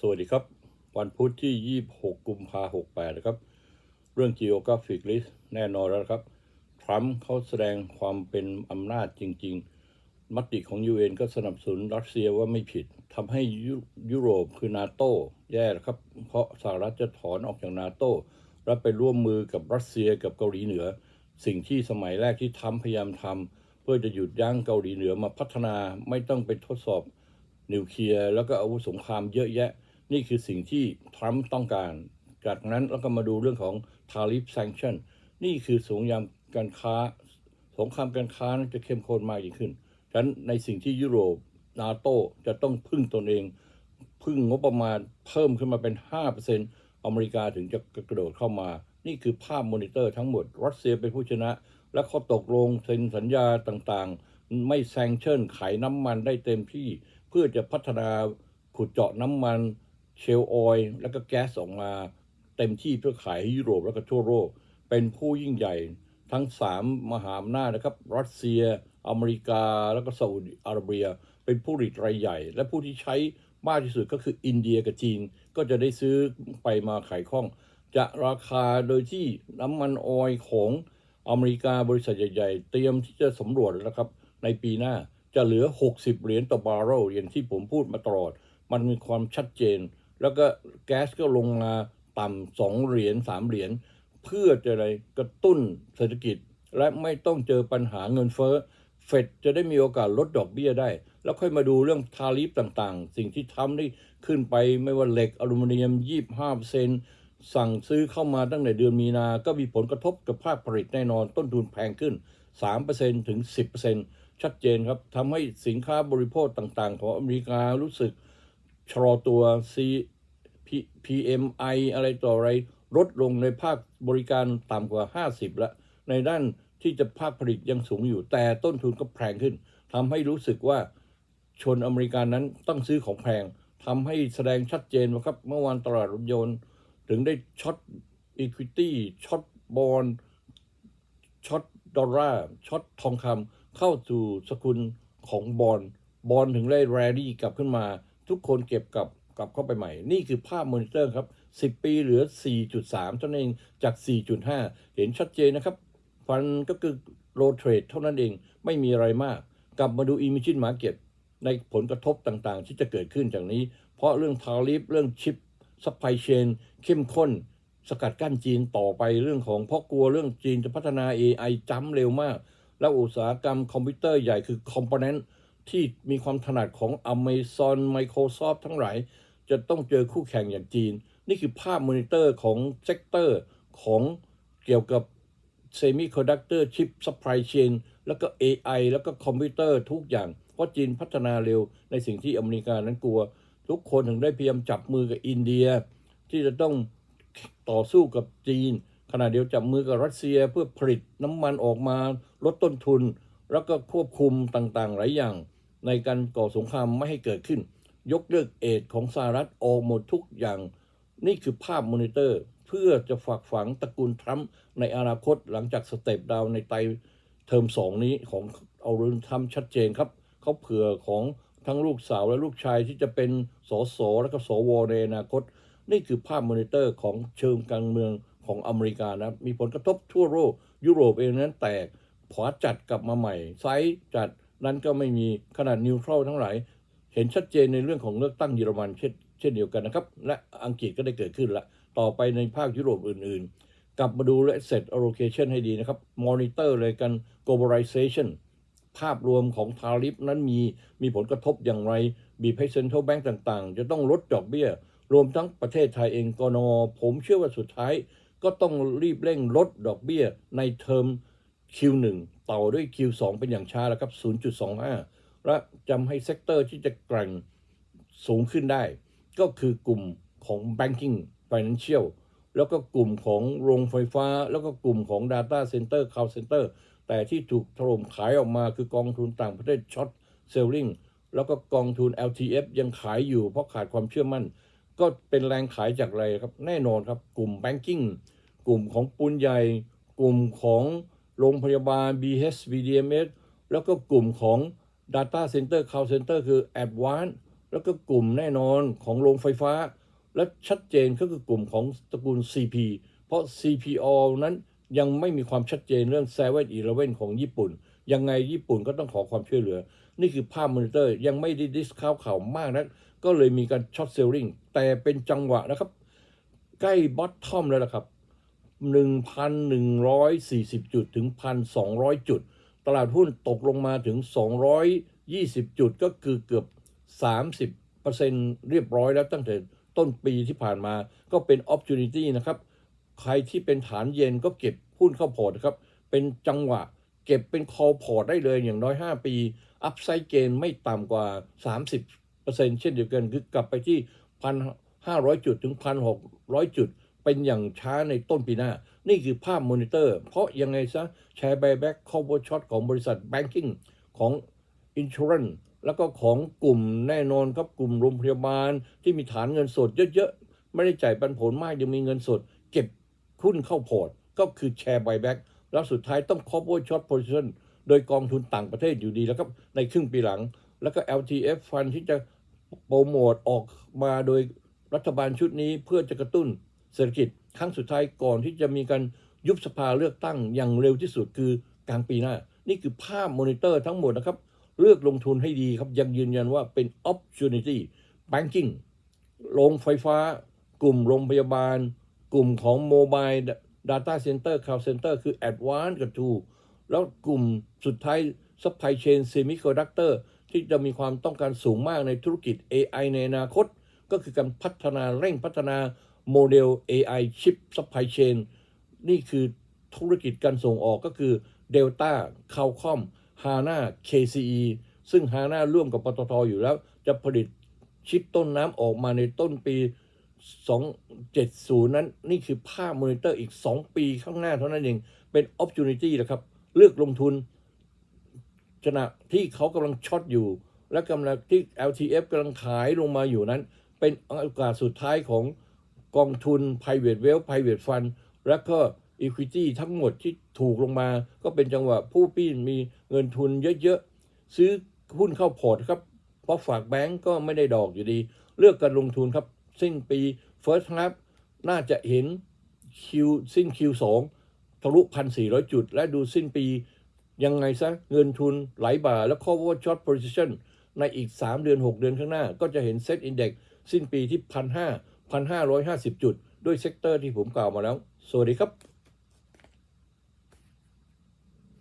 สวัสดีครับ วันพุธที่ 26 กุมภาพันธ์68 นะครับ เรื่อง Geographic List แน่นอนแล้วครับ ทรัมป์เขาแสดงความเป็นอำนาจจริง ๆ มติของ UN ก็สนับสนุนรัสเซียว่าไม่ผิดทำให้ยุยุโรปคือนาโตแย่ครับ เพราะสหรัฐจะถอนออกจากนาโตและไปร่วมมือกับรัสเซียกับเกาหลีเหนือ สิ่งที่สมัยแรกที่ทำพยายามทำเพื่อจะหยุดยั้งเกาหลีเหนือมาพัฒนาไม่ต้องไปทดสอบนิวเคลียร์แล้วก็อาวุธสงครามเยอะแยะ นี่คือสิ่งที่ทรัมป์ต้องการ จากนั้นแล้วก็มาดูเรื่องของ tariff sanction นี่คือสงครามการค้า สงครามการค้านจะเข้มข้นมากยิ่งขึ้นฉะนั้นในสิ่งที่ยุโรปนาโตจะต้องพึ่งตนเอง พึ่งงบประมาณเพิ่มขึ้นมาเป็น 5%อเมริกาถึงจะกระโดดเข้ามา นี่คือภาพมอนิเตอร์ทั้งหมด รัสเซียเป็นผู้ชนะ และเขาตกลงเซ็นสัญญาต่างๆ ไม่แซงเชิญขายน้ำมันได้เต็มที่ เพื่อจะพัฒนาขุดเจาะน้ำมัน เชลออยล์แล้วก็แก๊สออกมาเต็มที่เพื่อขายให้ยุโรปและก็ทั่วโลก เป็นผู้ยิ่งใหญ่ทั้งสามมหาอำนาจนะครับ รัสเซีย อเมริกา แล้วก็ซาอุดิอาระเบีย เป็นผู้ผลิตรายใหญ่ และผู้ที่ใช้มากที่สุดก็คืออินเดียกับจีน ก็จะได้ซื้อไปมาขายข้อง จะราคาโดยที่น้ำมันออยล์ของอเมริกาบริษัทใหญ่ๆ เตรียมที่จะสำรวจแล้วครับ ในปีหน้าจะเหลือ 60 เหรียญต่อบาร์เรลอย่างที่ผมพูดมาตลอด มันมีความชัดเจน แล้วก็แก๊สก็ลงมาต่ำสองเหรียญสามเหรียญเพื่อจะอะไรกระตุ้นเศรษฐกิจ และไม่ต้องเจอปัญหาเงินเฟ้อเฟดจะได้มีโอกาสลดดอกเบี้ยได้ แล้วค่อยมาดูเรื่องทาริฟต่างๆ สิ่งที่ทำได้ขึ้นไปไม่ว่าเหล็กอลูมิเนียม25เซนสั่งซื้อเข้ามาตั้งแต่เดือนมีนา ก็มีผลกระทบกับภาคผลิตแน่นอนต้นทุนแพงขึ้น 3%ถึง 10%ชัดเจนครับทำให้สินค้าบริโภคต่างๆ ของอเมริการู้สึก ชะลอตัว C P PMI อะไรต่ออะไร ลดลงในภาคบริการต่ำกว่า 50แล้วในด้านที่จะภาคผลิตยังสูงอยู่ แต่ต้นทุนก็แพงขึ้นทำให้รู้สึกว่าชนอเมริกันนั้นต้องซื้อของแพงทำให้แสดงชัดเจนว่าครับเมื่อวานตลาดรถยนต์ ถึงได้ช็อตอีควิตี้ช็อตบอลช็อตดอลลาร์ช็อตทองคำเข้าสู่สกุลของบอลบอลถึงได้แรดี้กลับขึ้นมา ทุกคนเก็บกลับกลับเข้าไปใหม่ นี่คือภาพมอนิเตอร์ครับ 10 ปีเหลือ 4.3 เท่านั้นเองจาก 4.5 เห็นชัดเจนนะครับ ฟันก็คือโลเทรดเท่านั้นเอง ไม่มีอะไรมาก กลับมาดูอิมิชินมาเก็ตในผลกระทบต่างๆ ที่จะเกิดขึ้นจากนี้ เพราะเรื่องทาริฟเรื่องชิปซัพพลายเชนเข้มข้น สกัดกั้นจีนต่อไปเรื่องของเพราะกลัวเรื่องจีนจะพัฒนา AI จ้ำเร็วมาก แล้วอุตสาหกรรมคอมพิวเตอร์ใหญ่คือคอมโพเนนต์ ที่มีความถนัดของ Amazon Microsoft ทั้งหลาย จะต้องเจอคู่แข่งอย่างจีน นี่คือภาพมอนิเตอร์ของเซกเตอร์ของเกี่ยวกับ Semiconductor Chip Supply Chain แล้วก็ AI แล้วก็คอมพิวเตอร์ทุกอย่าง เพราะจีนพัฒนาเร็วในสิ่งที่อเมริกานั้นกลัว ทุกคนถึงได้พยายามจับมือกับอินเดีย ที่จะต้องต่อสู้กับจีน ขณะเดียวจับมือกับรัสเซียเพื่อผลิตน้ำมันออกมาลดต้นทุน แล้วก็ควบคุมต่างๆ หลายอย่าง ในการก่อสงครามไม่ให้เกิดขึ้น ยกเลิกเอดของสหรัฐออกหมดทุกอย่าง นี่คือภาพมอนิเตอร์ เพื่อจะฝากฝังตระกูลทรัมป์ในอนาคตหลังจากสเตปดาวในไตเทอมสองนี้ของเอาเรื่องทำชัดเจนครับ เขาเผื่อของทั้งลูกสาวและลูกชายที่จะเป็นสสและก็สวในอนาคต นี่คือภาพมอนิเตอร์ของเชิงการเมืองของอเมริกานะมีผลกระทบทั่วโลกยุโรปเองนั้นแตกขวาจัดกลับมาใหม่ ไซส์จัด นั้นก็ไม่มีขนาดนิวทรัลทั้งหลาย เห็นชัดเจนในเรื่องของเลือกตั้งเยอรมันเช่นเช่นเดียวกันนะครับ และอังกฤษก็ได้เกิดขึ้นละ ต่อไปในภาคยุโรปอื่นๆ กลับมาดูและ set allocation ให้ดีนะครับ monitor เลยกัน globalization ภาพรวมของทาริฟนั้นมีมีผลกระทบอย่างไร บีให้ central bank ต่างๆ จะต้องลดดอกเบี้ย รวมทั้งประเทศไทยเองกนผมเชื่อว่าสุดท้าย ก็ต้องรีบเร่งลดดอกเบี้ยในเทอม Q1 ต่อด้วย Q2 เป็นอย่างช้าแล้วครับ 0.25 และจำให้เซกเตอร์ที่จะแกร่งสูงขึ้นได้ ก็คือกลุ่มของ banking financial แล้วก็กลุ่มของโรงไฟฟ้า แล้วก็กลุ่มของ data center cloud center แต่ที่ถูกถล่มขายออกมาคือกองทุนต่างประเทศช็อตเซลลิงแล้วก็กองทุน LTF ยังขายอยู่เพราะขาดความเชื่อมั่น ก็เป็นแรงขายจากอะไรครับ แน่นอนครับ กลุ่ม banking กลุ่มของปูนใหญ่ กลุ่มของ โรงพยาบาล BH BDMS แล้วก็กลุ่มของ Data Center Cloud Center คือ Advanced แล้วก็กลุ่มแน่นอนของโรงไฟฟ้า และชัดเจนก็คือกลุ่มของตระกูล CP เพราะ CPO นั้นยังไม่มีความชัดเจนเรื่อง7 e เ e ่ e ของญี่ปุ่น ยังไงญี่ปุ่นก็ต้องขอความช่วยเหลือ นี่คือภาพมอนิเตอร์ยังไม่ได้ดิสข่าวข่าวมากนะก็เลยมีการช็อตเซลลิงแต่เป็นจังหวะนะครับ ใกล้บอททอมแล้วล่ะครับ 1,140 จุดถึง 1,200 จุด ตลาดหุ้นตกลงมาถึง 220 จุดก็คือเกือบ 30%เรียบร้อยแล้วตั้งแต่ต้นปีที่ผ่านมาก็เป็น opportunity นะครับ ใครที่เป็นฐานเย็นก็เก็บหุ้นเข้าพอร์ตครับ เป็นจังหวะเก็บเป็น call พอร์ตได้เลยอย่างน้อย 5 ปีอัพไซด์เกนไม่ต่ำกว่า 30%เช่นเดียวกันคือกลับไปที่ 1,500 จุดถึง 1,600 จุด เป็นอย่างช้าในต้นปีหน้า นี่คือภาพมอนิเตอร์ เพราะยังไงซะแชร์ buyback cover short ของบริษัท banking ของ insurance แล้วก็ของกลุ่มแน่นอนครับกลุ่มโรงพยาบาลที่มีฐานเงินสดเยอะๆ ไม่ได้จ่ายปันผลมากยังมีเงินสด เก็บหุ้นเข้าพอร์ต ก็คือแชร์ buyback แล้วสุดท้ายต้อง cover short position โดยกองทุนต่างประเทศอยู่ดีแล้วครับในครึ่งปีหลัง แล้วก็ LTF Fund ที่จะโปรโมทออกมาโดยรัฐบาลชุดนี้เพื่อจะกระตุ้น เศรษฐกิจครั้งสุดท้ายก่อนที่จะมีการยุบสภาเลือกตั้งอย่างเร็วที่สุดคือกลางปีหน้า นี่คือภาพมอนิเตอร์ทั้งหมดนะครับ เลือกลงทุนให้ดีครับ ยังยืนยันว่าเป็น opportunity banking โรงไฟฟ้า กลุ่มโรงพยาบาล กลุ่มของ mobile data center cloud center คือ advanced กับ True แล้วกลุ่มสุดท้าย supply chain semiconductor ที่จะมีความต้องการสูงมากในธุรกิจ AI ในอนาคต ก็คือการพัฒนาเร่งพัฒนา โมเดล AI chip supply chain นี่คือธุรกิจการส่งออกก็คือ Delta c a l c o m HANA KCE ซึ่ง HANA ร่วมกับปตทอยู่แล้ว จะผลิตชิปต้นน้ำออกมาในต้นปี 270 นั้น นี่คือภาพมอนิเตอร์อีก 2 ปีข้างหน้าเท่านั้นเอง เป็น opportunity นะครับ เลือกลงทุนขณะที่เขากำลังช็อตอยู่ และกำลังที่ LTF กำลังขายลงมาอยู่นั้น เป็นโอกาสสุดท้ายของ กองทุน private wealth private fund และก็ equity ทั้งหมดที่ถูกลงมา ก็เป็นจังหวะผู้ปี้มีเงินทุนเยอะๆ ซื้อหุ้นเข้าพอร์ตครับ เพราะฝากแบงก์ก็ไม่ได้ดอกอยู่ดี เลือกการลงทุนครับ สิ้นปี first half น่าจะเห็น Q สิ้น Q2 ทะลุ 1,400 จุด และดูสิ้นปี ยังไงซะเงินทุนไหลบ่าแล้ว cover short position ในอีก 3 เดือน 6 เดือนข้างหน้า ก็จะเห็น set index สิ้นปีที่ 1,500 1,550 จุด ด้วยเซกเตอร์ที่ผมกล่าวมาแล้ว สวัสดีครับ